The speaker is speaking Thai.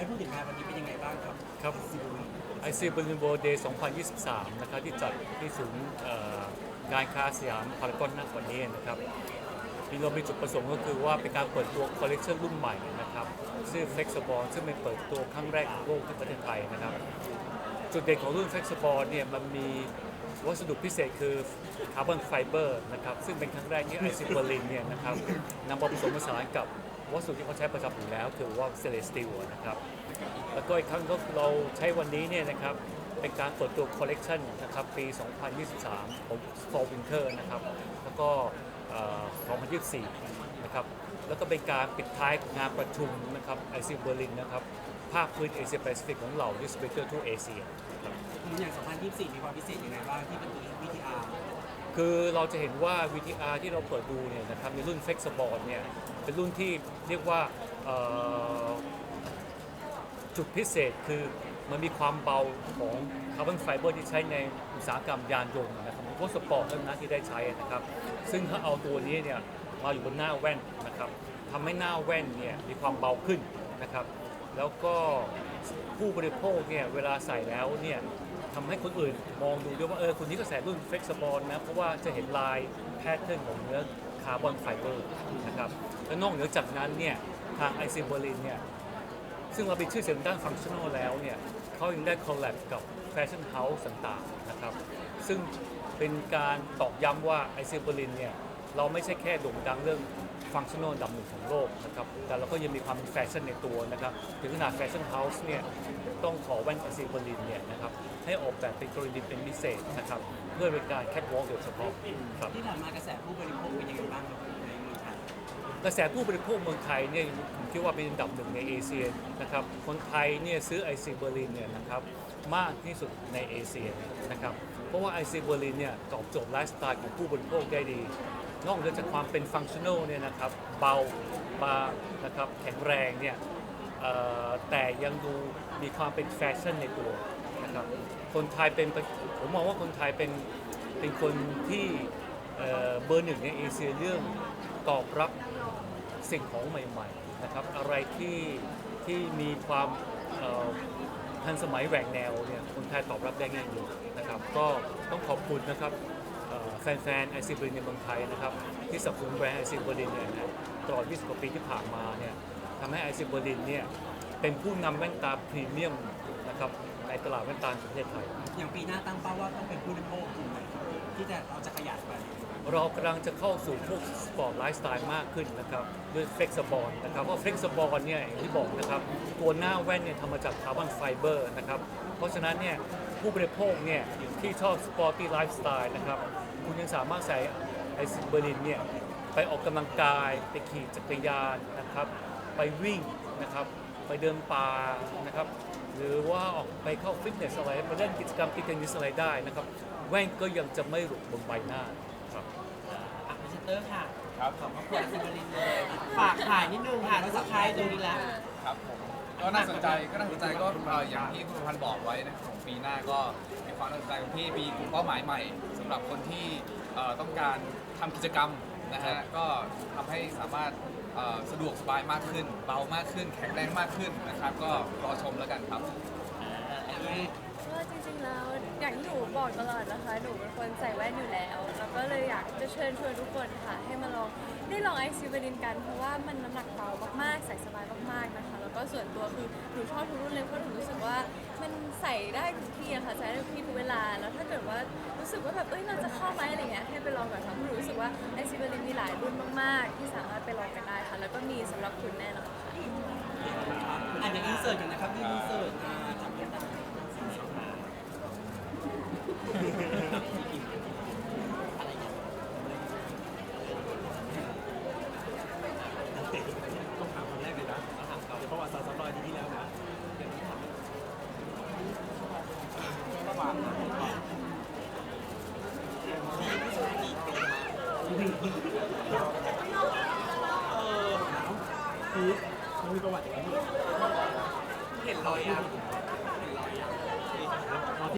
ให้พูดถึงงานวันนี้เป็นยังไงบ้างครับครับ ไอซีบ l ลินโ r เดย์2023 นะครับที่จัดที่ศูนย์เอ่อการค้าสยามพารากอนณวันนี้นะครับมีเรามีจุดประสงค์ก็คือว่าเป็นการเปิดตัวคอลเลกชันรุ่นใหม่นะครับชื่อ Flexible ซึ่งเป็นเปิดตัวครั้งแรกของโลกที่ประเทศไทยนะครับ จุดเด่นของรุ่น Flexible เนี่ยมันมีวัสดุพิเศษคือคาร์บอนไฟเบอร์นะครับซึ่งเป็นครั้งแรกที่ไอซิเบอร์ลินเนี่ยนะครับนำมาผสมผสานกับ วัสดุที่เขาใช้ประจำอยู่แล้ว คือว่าเซเลสติลนะครับ แล้วก็อีกครั้งก็เราใช้วันนี้เนี่ยนะครับเป็นการเปิดตัวคอลเลกชันนะครับปี 2023 ของ Fall Winter นะครับ แล้วก็ 2024 นะครับ แล้วก็เป็นการปิดท้ายงานประชุมนะครับไอซีเบอร์ลินนะครับ ภาคพื้นเอเชียแปซิฟิกของเหล่าดิสเบเตอร์ทั่วเอเชียครับอย่าง 2024 มีความพิเศษยังไงบ้างที่เป็นตัว VTR คือเราจะเห็นว่า VTR ที่เราเปิดดูเนี่ยนะครับในรุ่น Flexible เนี่ยเป็นรุ่นที่เรียกว่าจุดพิเศษคือมันมีความเบาของคาร์บอนไฟเบอร์ที่ใช้ในอุตสาหกรรมยานยนต์นะครับพวกสปอร์ตเท่านั้นที่ได้ใช้นะครับ ซึ่งถ้าเอาตัวนี้เนี่ยมาอยู่บนหน้าแว่นนะครับทำให้หน้าแว่นเนี่ยมีความเบาขึ้นนะครับ แล้วก็ผู้บริโภคเนี่ยเวลาใส่แล้วเนี่ย ทำให้คนอื่นมองดูด้วยว่าเออคนนี้ก็ใส่รุ่น Flexible นะ เพราะว่าจะเห็นลายแพทเทิร์นของเนื้อคาร์บอนไฟเบอร์นะครับและนอกเหนือจากนั้นเนี่ยทางไอซิเบอรินเนี่ยซึ่งเราเป็นชื่อเสียงด้านฟังชั่นอลแล้วเนี่ยเขายังได้คอลแลบกับแฟชั่นเฮาส์ต่างๆนะครับซึ่งเป็นการตอกย้ำว่าไอซิเบอรินเนี่ยเราไม่ใช่แค่โด่งดังเรื่อง ฟังชั่นอลดับหนึ่งของโลกนะครับ แต่เราก็ยังมีความเป็นแฟชั่นในตัวนะครับ ถึงขนาดแฟชั่นเฮาส์เนี่ยต้องขอแว่นไอซิเบอรินเนี่ยนะครับให้ออกแบบเป็นกรณีเป็นพิเศษนะครับ เพื่อเป็นการแคทวอล์กโดยเฉพาะครับที่ผ่านมากระแสผู้บริโภคเป็นยังไงบ้างครับในเมืองไทยกระแสผู้บริโภคเมืองไทยเนี่ยผมคิดว่าเป็นอันดับหนึ่งในเอเชียนะครับคนไทยเนี่ยซื้อไอซีเบอร์ลินเนี่ยนะครับมากที่สุดในเอเชียนะครับเพราะว่าไอซีเบอร์ลินเนี่ยตอบโจทย์ไลฟ์สไตล์ของผู้บริโภคได้ดี นอกเหนือจากความเป็นฟังชั่นอลเนี่ยนะครับเบาบานะครับแข็งแรงเนี่ยแต่ยังดูมีความเป็นแฟชั่นในตัวนะครับคนไทยเป็นผมมองว่าคนไทยเป็นเป็นคนที่เบอร์หนึ่งในเอเชียเรื่องตอบรับสิ่งของใหม่ๆนะครับอะไรที่ที่มีความทันสมัยแหวกแนวเนี่ยคนไทยตอบรับได้ง่ายอยู่นะครับ ก็ต้องขอบคุณนะครับ เอ่อแฟนๆไอซีบรินในเมืองไทยนะครับที่สนับสนุนแบรนด์ไอซีบรินเนี่ยนะตลอด 20 กว่าปีที่ผ่านมาเนี่ยทำให้ไอซีบรินเนี่ยเป็นผู้นำแว่นตาพรีเมียมนะครับในตลาดแว่นตาของประเทศไทย อย่างปีหน้าตั้งเป้าว่าต้องเป็นผู้บริโภคกลุ่มไหนครับ ที่จะเราจะขยายไปเรากำลังจะเข้าสู่พวกสปอร์ตไลฟ์สไตล์มากขึ้นนะครับด้วยเฟกซ์บอลนะครับเพราะเฟกซ์บอลเนี่ยอย่างที่บอกนะครับตัวหน้าแว่นเนี่ยทำมาจากคาร์บอนไฟเบอร์นะครับเพราะฉะนั้นเนี่ยผู้บริโภคเนี่ยที่ชอบสปอร์ตี้ไลฟ์สไตล์นะครับคุณยังสามารถใส่ไอซิเบอร์ลินเนี่ยไปออกกำลังกาย ไปขี่จักรยานนะครับไปวิ่งนะครับไปเดินป่านะครับหรือว่าออกไปเข้าฟิตเนสอะไรไปเล่นกิจกรรมตีเทนนิสอะไรได้นะครับ แว่นก็ยังจะไม่หลุดบนใบหน้าครับ อะพรีเซนเตอร์ค่ะครับ ของขวดซิมเบอรินเลยฝากถ่ายนิดนึงค่ะแล้วสุดท้ายตรงนี้แล้ว ครับผมก็น่าสนใจก็น่าสนใจก็เอ่ออย่างที่คุณสุพันธ์บอกไว้นะครับของปีหน้าก็มีความน่าสนใจของที่มีกลุ่มเป้าหมายใหม่สำหรับคนที่เอ่อต้องการทำกิจกรรมนะฮะก็ทำให้สามารถเอ่อสะดวกสบายมากขึ้น เบามากขึ้น แข็งแรงมากขึ้นนะครับ ก็รอชมแล้วกันครับ ก็จริงๆแล้วอย่างที่หนูบอกตลอดนะคะ หนูเป็นคนใส่แว่นอยู่แล้ว แล้วก็เลยอยากจะเชิญชวนทุกคนค่ะ ให้มาลองได้ลองไอซิวเบรินกัน เพราะว่ามันน้ำหนักเบามากๆ ใส่สบายมากๆนะคะ แล้วก็ส่วนตัวคือหนูชอบทุกรุ่นเลยเพราะหนูรู้สึกว่ามันใส่ได้ทุกที่อะค่ะใส่ได้ทุกที่ทุกเวลา แล้วถ้าเกิดว่ารู้สึกว่าแบบเอ้ยเราจะเข้าไหมอะไรเงี้ยให้ไปลองก่อนค่ะเพราะหนูรู้สึกว่าไอซิวเบรินมีหลายรุ่นมากๆ ที่สามารถไปลองกันได้ค่ะ แล้วก็มีสำหรับคุณแน่นอนค่ะอันนี้อินเสิร์ตกันนะครับนี่อินเสิร์ตอ่าจับกันได้ต้องถามคนแรกเลยนะต้องถามเขาเพราะว่าสาวสปอยที่แล้วนะเดี๋ยวนี้ถามระหว่าง เออหนาวคือมันมีประวัติอย่างนี้เห็นรอยยักษ์